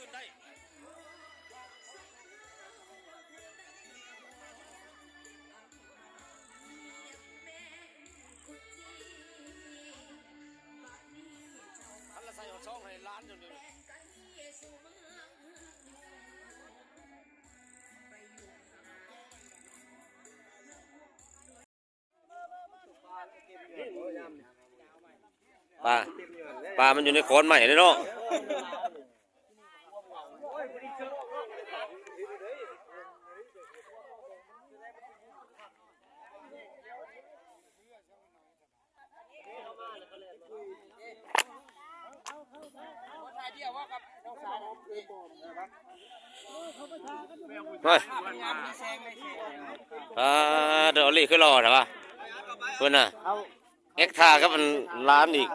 ตื่นได้ท่านละใส่หอดช่องให้ร้านอยู่นี่ปลาปลามันอยู่ในโคนใหม่เลยเนาะ เฮ้ยอ่าเดี๋ยวรีขึ้นรอเหรอวะเพื่อนน่ะเอ็กทากับมันร้านอีก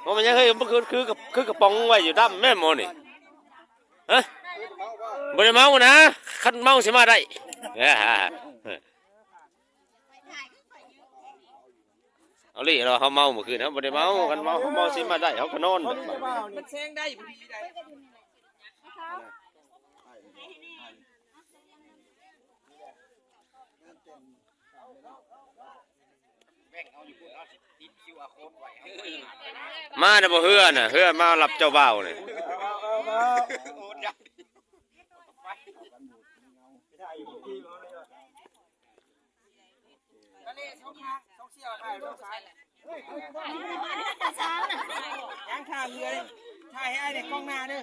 เพราะมันยังเคยมันคือคือกับคือกระป๋องไว้อยู่ด้ำแม่หมนี่ฮะบริเมานะคันเมาสิมาได้ เอ้อเอาลี่เราเขาเมาเมื่อคืนเขาบริเมากันเมาเขาเมาสิมาได้เขาก็นอนมันแซงได้อยู่ดีได้มาเด้อบ่เฮือน่ะเฮือมารับเจ้าบ่าวนี่ทะเลช่องพักช่องเชี่ยวถ่ายรูปซ้าย ย่างข้าวเรือเลยถ่ายให้ไอ้เด็กกล้องหน้าเด้อ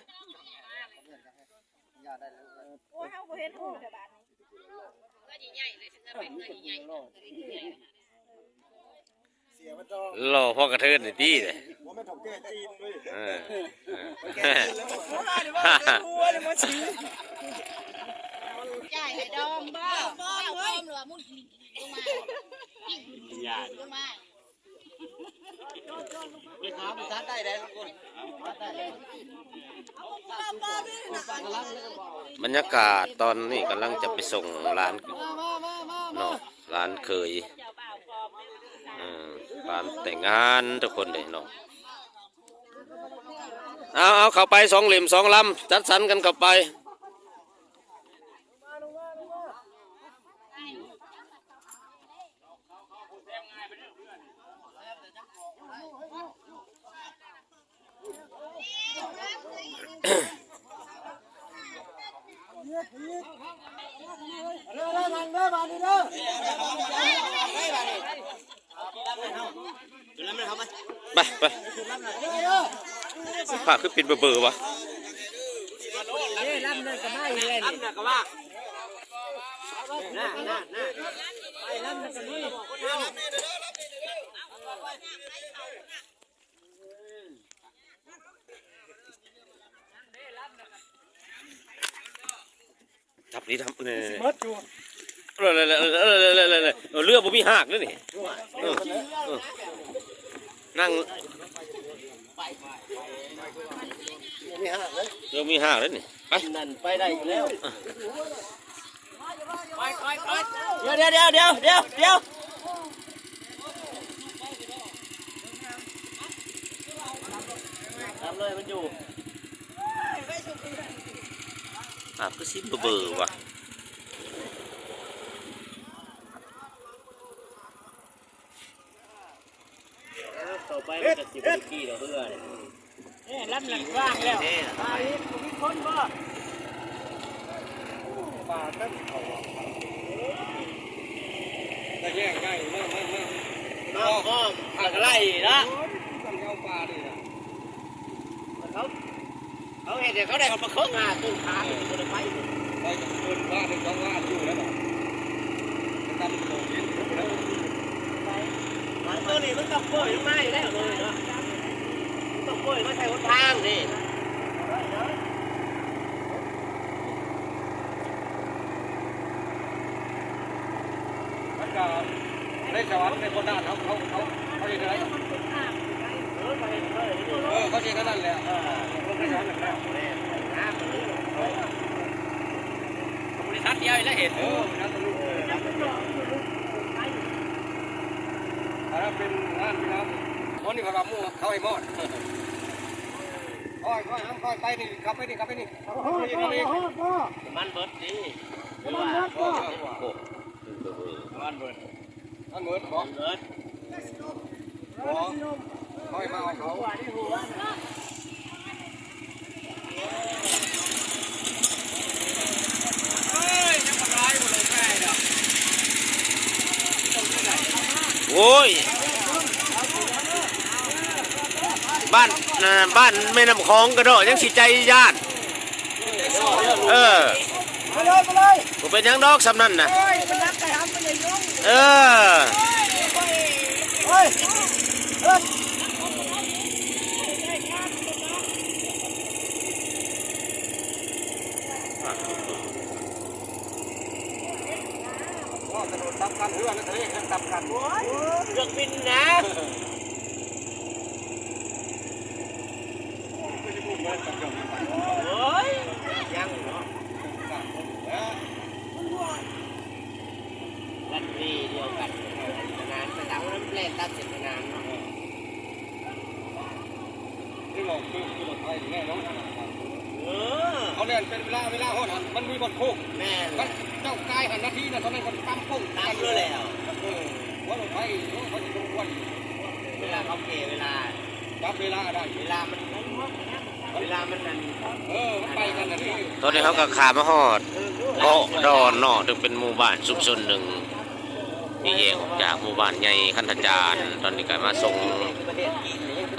โอ้ยเฮาบ่เห็นหูแต่บาดนี้รอพ่อกระเทินนี่ดีเลยว่าไม่ถกแก่จีนด้วยเออเออเพราะว่าเดี๋ยวว่าเดี๋ยวหัวเดี๋ยวมาชี้ใหญ่ ไอ้ดอมบ่ดอมเว้ยหรือว่ามุดลงมาลงมาบรรยากาศตอนนี้กำลังจะไปส่งร้านเนาะร้านเคยร้านแต่งงานทุกคนเลยเนาะเอาเอาเข้าไปสองเหลี่ยมสองลำจัดสรรกันเข้าไป ไปไปผ่าขึ้นเป็นเบอร์เบอร์วะรับนั่นก็ไม่เลยรับนั่นก็ว่าน่าน่าน่าไปรับนั่นก็ไม่ ทับนี้ทับเนี่ยมัดอยู่เลยเลยเลเรือบ่มีหักเลยนี่นั่งมีหักเลยเรือมีหากเลยนี่ไปนั่นไปได้แล้วไปไปไปวเดี๋ยวเดี๋ยวเดี๋ยวเดี๋ยวเดี๋ยวทำเลยมันอยู่ อะก็สิเบอร์ๆวะต่อไปมันจะสิบกี่ดอกเพื่อนนี่ลำนั่นว่างแล้วตายมีคนบ่ปลาตั้งเขาตะแยงใกล้มากมากมากน้องอ้อมผักไล่ละต้องเอาปลาดินะเขา เขาเห็นเดี๋ยวเขาได้เขามาเคาะงาตู้ขาอยู่บนไฟไปกับคนว่าหนึ่งสองว่าอยู่แล้วหรอจะทำโควิดแล้วมันตัวนี้มันต้องโผล่ลงมาอยู่แล้วเลยเนาะต้องโผล่อ้ยมาใช้หนทางดิมันก็ในสวรรค์ในคนด้านเขาเขาเขาเขาเรียกอะไรเออเขาเรียกนั่นแหละ นสวรรค์แล้วบริษัทใหญ่แล้วเห็นเออนั่นลูกอันนั้นเป็นงานพี่น้ำวันนี้เขาทำมู่เขาให้หมดค่อยค่อยน้ำค่อยไปนี่ขับไปนี่ขับไปนี่ขับไปนี่ขับไปนี่มันเบิดดิมันเบิดมันเบิดบอกเบิดบอกค่อยมาเอาเขา โอ้ย บ้านน่ะบ้านแม่น้ำคลองกระโดดยังสิใจญาติเออไปเลยไปเลยกูเป็นหยังดอกสำนั่นนะโอ้ยมันรักไปหำไปเลยยุ่งเออเฮ้ยเฮ้ย ก็กระโดดตับกันเรือนั่นทะเลกันตับกัน เครื่องบินนะ ไม่ใช่พูดเหมือนกับเรื่องนี้ไป เฮ้ยยังเนาะ แล้ว กันดีเดียวกันนานไปตามน้ำแร่ตัดเสร็จนานเนาะ ที่บอกคือคือรถไฟแน่นอน เออ เขาเล่นเป็นเวลาเวลาโหดหันมันมีบอลโค้ง แม่เลมันยเจ้ากายหันนาทีนะทำไมมันตั้มโค้งตามด้วยแล้วเออว่ารถไฟเขาจะต้องวันเวลาเขาเกเวลาจับเวลาได้เวลามันเวลามันนั่นเออมันไปกันนะนี่ตอนนี้เขาก็ขามาฮอดเกาะดอนเนาะถึงเป็นหมู่บ้านชุมชนหนึ่งที่แยกออกจากหมู่บ้านใหญ่คันธจารย์ตอนนี้ก็มาส่งประ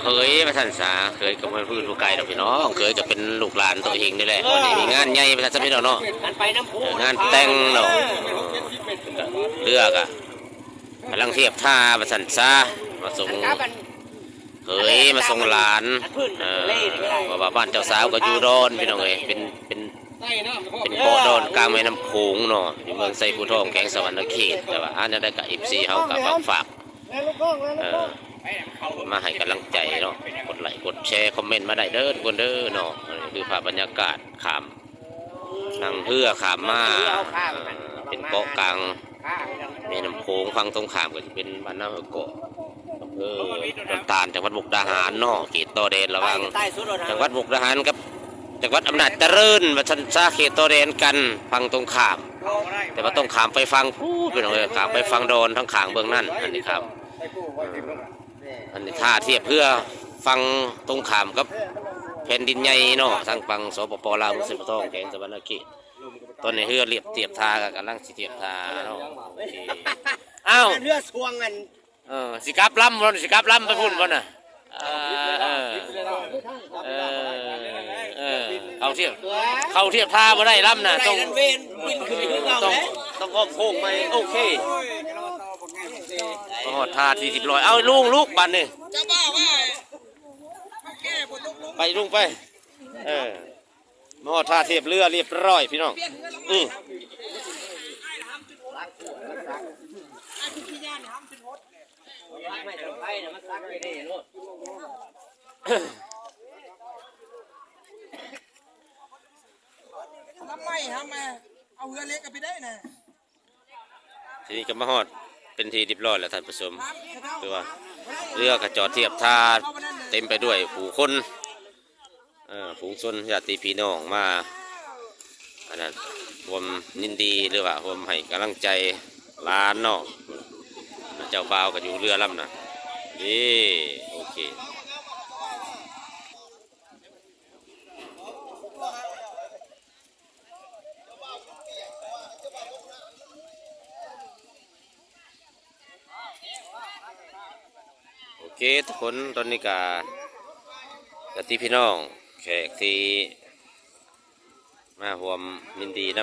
เทศจีนเนี่ยเคยมาทันษาเคยกับเพื่อนผู้ไกลดอกพี่น้องเคยก็เป็นลูกหลานตัวเองนี่แหละวันนี้มีงานใหญ่ประชาชนพี่น้องเนาะกันไปน้ำพุเอองานแต่งเนาะเป็นหกเจ็ดสิบเมตรเลือกอะกำลังเทียบท่าประสันซามาส่งครับมันเคยมาส่งหลานเออเพราะว่าบ้านเจ้าสาวก็อยู่ดอนพี่น้องเอ้ยเป็นเป็นใต้น้ำเป็นเกาะดอนกลางแม่น้ำโขงเนาะอยู่เมืองไซภูทองแขวงสวรรณเขตแต่ว่าอันนั้นได้กับเอฟซีเฮากับฝากฝากเออ มาให้กำลังใจเนาะกดไลค์กดแชร์คอมเมนต์มาได้เด้อทุกคนเด้อเนาะคือภาพบรรยากาศขามนั่งเรือขามมาเป็นเกาะกลางแม่น้ำโขงฝั่งตรงขามก็จะเป็นบ้านน้ำเกาะเภอดอนตาลจังหวัดมุกดาหารเนาะเขตต่อแดนระว่างจังหวัดมุกดาหารกับจังหวัดอำนาจเจริญวัชันซาเขตต่อแดนกันฝั่งตรงขาม แต่ว่าต้องขามไปฟังพูดเป็นเลยขามไปฟังโดนทั้งขางเบื้องนั่นอันนี้ครับ อันนี้ท่าเทียบเพื่อฟังตรงขามกับแผ่นดินใหญ่เนาะทางฝั่งสปปลาวมุสลิมทองแขวงสวรรณเขตตอนนี้เรือเรียบเทียบท่ากันกำลังสิเทียบท่าเนาะโอเคอ้าวเรือสวงกันเออสิกลับลำบ่สิกลับลำไปพุ่นบ่น่ะเออเออเออเออเขาเทียบเขาเทียบท่าบ่ได้ลำน่ะต้องเวนบินขึ้นไปขึ้นเราต้องเลยต้องอ้อมโค้งไหมโอเค ลงานของเจมาหอดท่าที่สิบร้อย เอาลุงลูกบันนี่จะบ้าว่าแก้ปวดลุกลุกไปลุงไป เออมาหอดท่าเทียบเรือเรียบร้อยพี่น้อง อืมไม่ต้องไปนะมันซักไปได้โลดทำไมทำไมเอาเรือเล็กกันไปได้นะทีนี้ก็มาหอด เป็นทีเรียบร้อยแล้วท่านผู้ชมคือว่าเรือกระจอดเทียบท่าเต็มไปด้วยผู้คนฝูงชนญาติพี่น้องมาอันนั้นรวมนินดีหรือว่ารวมให้กำลังใจล้านเนาะเจ้าบ่าวก็อยู่เรือลำน่ะนี่โอเค เคทุกคนตอนนี้กาญาติพี่น้องแขกที่มาร่วมยินดีน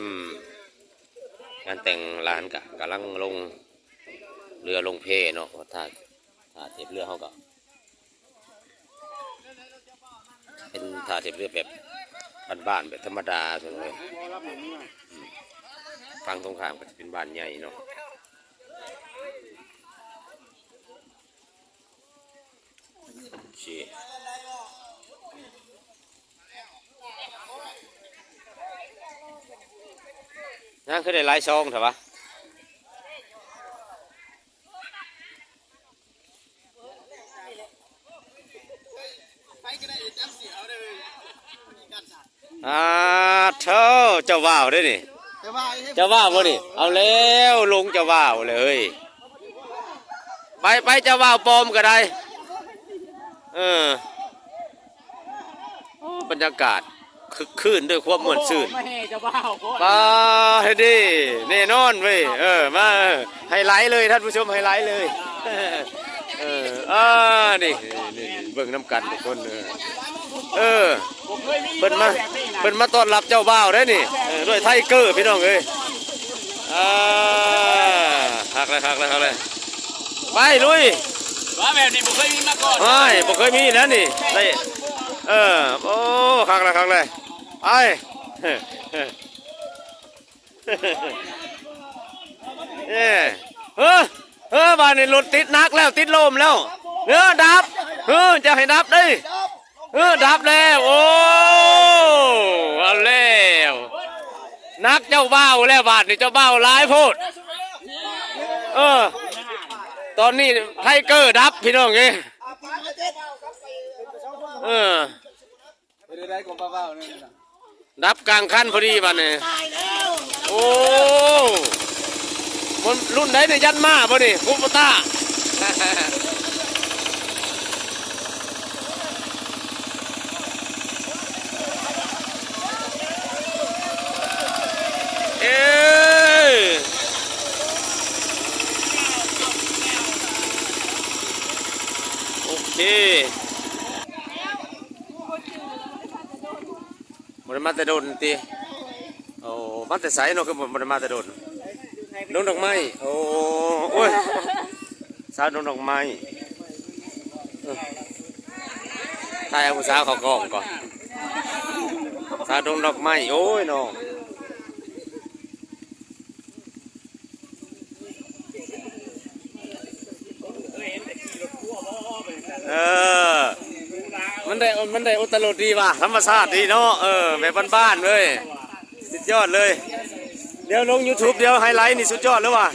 ำงานแต่งร้านกะกำลังลงเรือลงเพเนาะถ้าถ้าเทียบเรือเขาก็เป็นท่าเทียบเรือแบบบ้านๆแบบธรรมดาส่วนเลยฟังตรงข้ามก็จะเป็นบ้านใหญ่เนาะ โอเคนั่นคือได้หลายซองเถอะวะอ่าเท่าเจ้าว่าวได้นี่แต่ว่าเจ้าว่าวบ่นี่ เอาแล้วลงจ้าว่าวเลย ไปไปจ้าว่าวปอมก็ได้ เออโอ้บรรยากาศคึกคืนด้วยความม่วนซื่นไม่ให้เจ้าบ่าวโคตรมาให้ดีแน่นอนเว้ยเออมาไฮไลท์เลยท่านผู้ชมไฮไลท์เลยเอออ่านี่นี่เบิ่งน้ำกันทุกคนเออเออผมเคยมีเพิ่นมาแบบนี้นะเพิ่นมาต้อนรับเจ้าบ่าวได้อนี่เออด้วยไทเกอร์พี่น้องเอ้ยอ่าคักเลยคักเลยคักเลยไปลุย ว่าแบบนี้ผมเคยมีมาก่อนไม่บ่เคยมีแล้วนี่ได้เออโอ้คักเลยคักเลยไปเอ้เฮ้เฮ้บ้านนี่รถติดนักแล้วติดลมแล้วเออดับเออจะให้ดับดิเออดับแล้วโอ้เอาแล้วนักเจ้าเบ่าแล้วบาดนี่เจ้าเบ่าวหลายโพดเออ ตอนนี้ไทเกอร์ดับพี่น้องเอ้ยเออไปด้ได้กบเบาๆนี่นะดับกลางคันพอดีบัดนี้โอ้มันรุ่นไหนเนี่ยยันมาป่ะนี่คุปต้า เอ้ยโอเค มันมาแต่โดนตีโอ้มาแต่ใสเนาะคือมันมาแต่โดนโดนดอกไม้โอ้โอ้ยสาวโดนดอกไม้ถ่ายเอาผู้สาวเขากองก่อนสาวโดนดอกไม้โอ้ยน้อง เออ มันได้มันได้อุตลุดดีว่ะธรรมชาติดีเนาะเออแบบบ้านๆเลยสุดยอดเลย เดี๋ยวลง YouTube เดี๋ยวไฮไลท์นี่สุดยอดแล้วว่ะ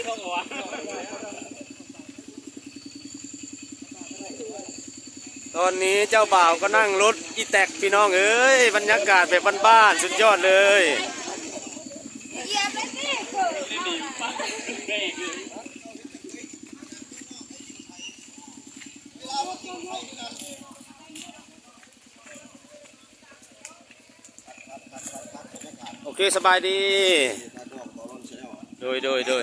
ตอนนี้เจ้าบ่าวก็นั่งรถอีแตกพี่น้องเอ้ยบรรยากาศแบบบ้านๆสุดยอดเลย เหยียบไปสิโอเคสบายดี โดยโดยโดย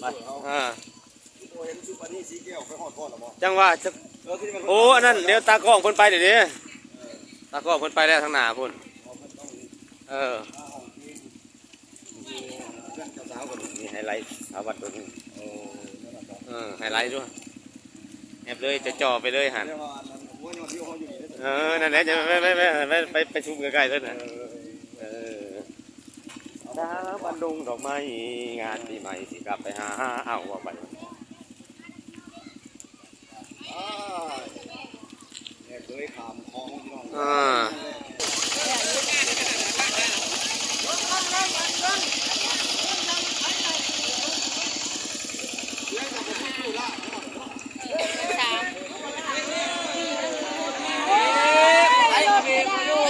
ไปอ่าจังว่าจะโอ้อันนั้นเดี๋ยวตากล้องเพิ่นไปเดี๋ยวนี้ตากล้องเพิ่นไปแล้วทางหน้าพุ่นเออนี่ไฮไลท์สาวัดตัวนี้เออไฮไลท์ด้วยแอบเลยจะจ่อไปเลยหันเออนั่นแหละจะไปไปไปไปไปไปชุมใกล้ๆเลยนะ ดาบันดุงดอกไม้งานปีใหม่สิกลับไปหาเอาว่าไปเนี่ยเคยขามคลองน้องอ่า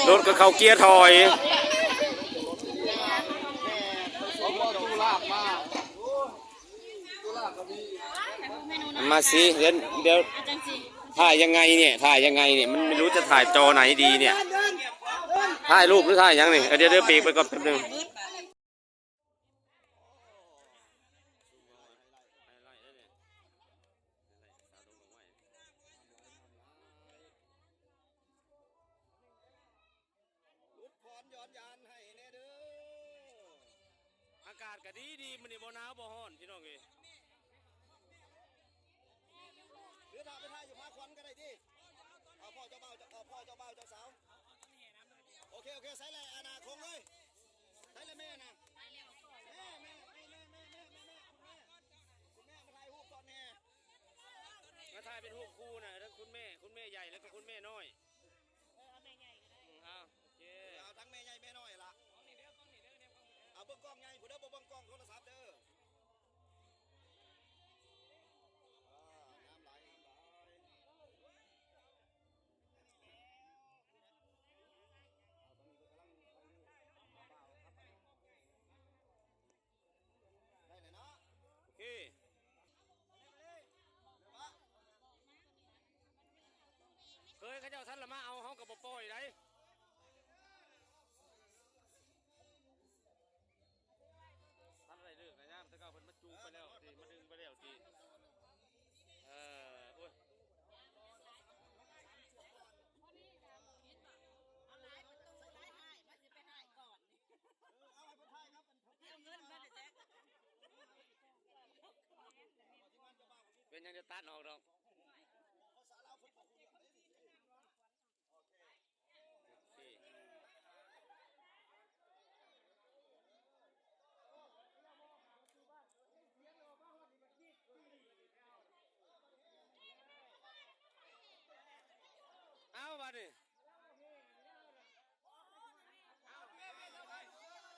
รถก็เข้าเกียร์ถอย มาสิเดี๋ยวเดี๋ยวจังสิถ่ายยังไงเนี่ยถ่ายยังไงเนี่ยมันไม่รู้จะถ่ายจอไหนดีเนี่ยถ่ายรูปหรือถ่ายยังนี่เออเดี๋ยวเดี๋ยวปีกไปก่อนแป๊บนึงอากาศก็ดีดีมันนี่บ่หนาวบ่ร้อนพี่น้องเอ้ โอเคใส่เลยอาณาคงเลยใส่เลยแม่นะแม่แม่แม่แม่แม่แม่แม่แม่คุณแม่คุณแม่มาถ่ายรูปก่อนแน่มาถ่ายเป็นรูปคู่นะทั้งคุณแม่คุณแม่ใหญ่แล้วก็คุณแม่น้อยเอาแม่ใหญ่ก็ได้เอาโอเคเอาทั้งแม่ใหญ่แม่น้อยละเอาเบิ้งกล้องใหญ่ผู้เด้อบ่เบิ้งกล้องโทรศัพท์เด้อ เคยเขาเจ้าท่านละมาเอาเขากับปล่อยได้ท่านอะไรเลือกนะย่ามถ้าเก้าเพิ่นมาจูงไปแล้วทีมาดึงไปแล้วทีเออโอ้ยเอาหลายประตูหลายให้มันจะไปให้ก่อนนี่เอาไปถ่ายครับมันเอาเงินมาแต่แจ๊คเป็นยังจะตัดออกดอก ภาษาลาวคนบอกคุณอย่างไรนี่โอเค โอเคเอาบั ดิ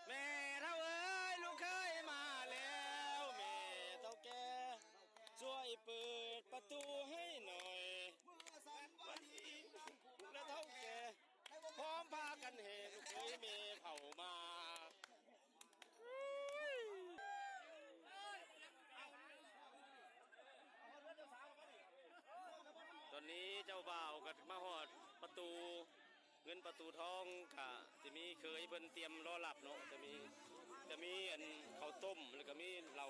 แม่เท่าเอ้ยลูกเคยมาแล้ว แม่เท่าแกช่วยเปิดประตูให้หน่อย เมื่อสันวันที่ ลูกและเท่าแกพร้อมพากันเฮลูกเคยเมเข้ามา ตอนนี้เจ้าบ่าวก็มาหอด ประตูเงินประตูทองกะจะมีเคยเพิ่นเตรียมรอรับเนาะจะมีจะมีอันข้าวต้มแล้วก็มีเหล่า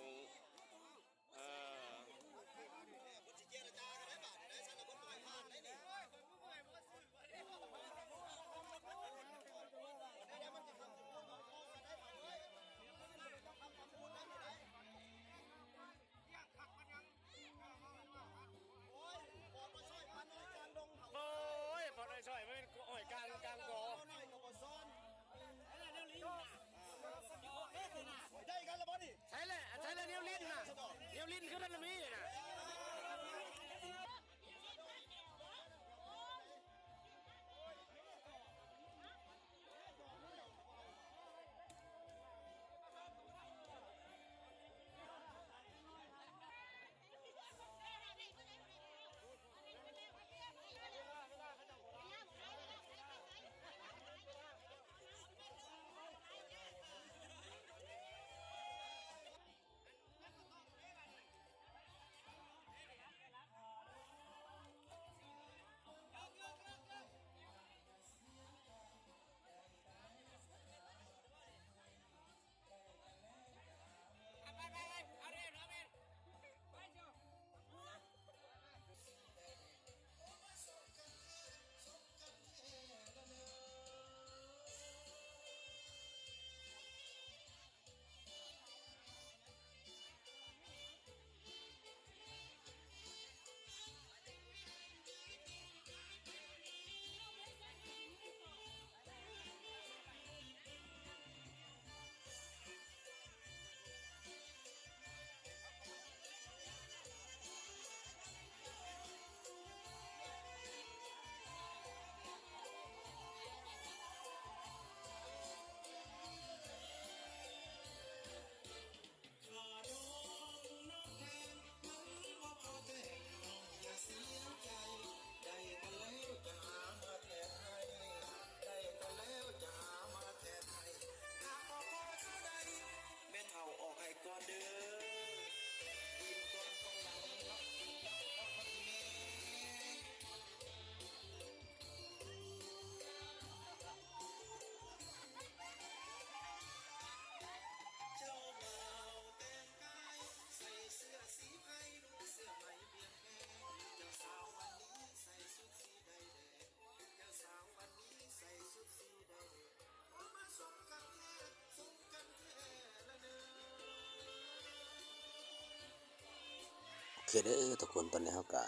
คเด้อทุกคนตอนนี้เขาก็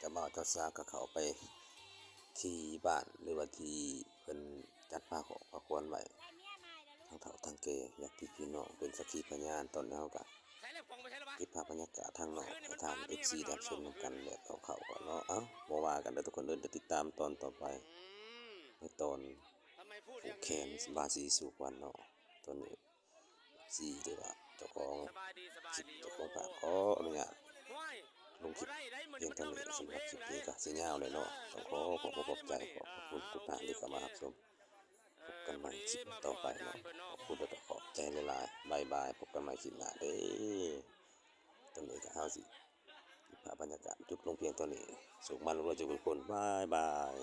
จะบ่าวเจ้าสาวก็เข้าไปที่บ้านหรือว่าที่เพิ่นจัดผ้าขอผ้าควรไว้ทางเฒ่าทางแก่อยากที่พี่น้องเป็นสักขีพยานตอนนี้เฮาก็ใช้แล้วฟองไปใช้แล้วปะเก็บภาพบรรยากาศทางนอกให้ทาง FC ได้ชมกันแบบเขาๆก่อนเนาะเอ้าบ่ว่ากันเด้อทุกคนเดินติดตามตอนต่อไปในตอนผูย่ากแขนี้นบาสีสุกวันเนาะตอนนี้สีเด้อว่าเจ้าของสบายดีสบายคลิปเจ้าของภาพขออนุญาตว้าย ลงคลิปได้ได้มันเพียงมันเท่าต้องนี้ได้ร้องสำหเพลรับงคลิปไหนนี้ก็สิยาวเลยเนาะต้องขอขอบคุณขอบใจขอบคุณทุกท่านที่เข้ามารับชมพบกันใหม่คลิปต่อไปเนาะขอบคุณและก็ขอบใจหลายๆบายบายพบกันใหม่คลิปหน้าเด้อตอนนี้ก็เฮาสิภาพบรรยากาศจุดลงเพียงเท่านี้สุขมันรวยจุกคนบายบาย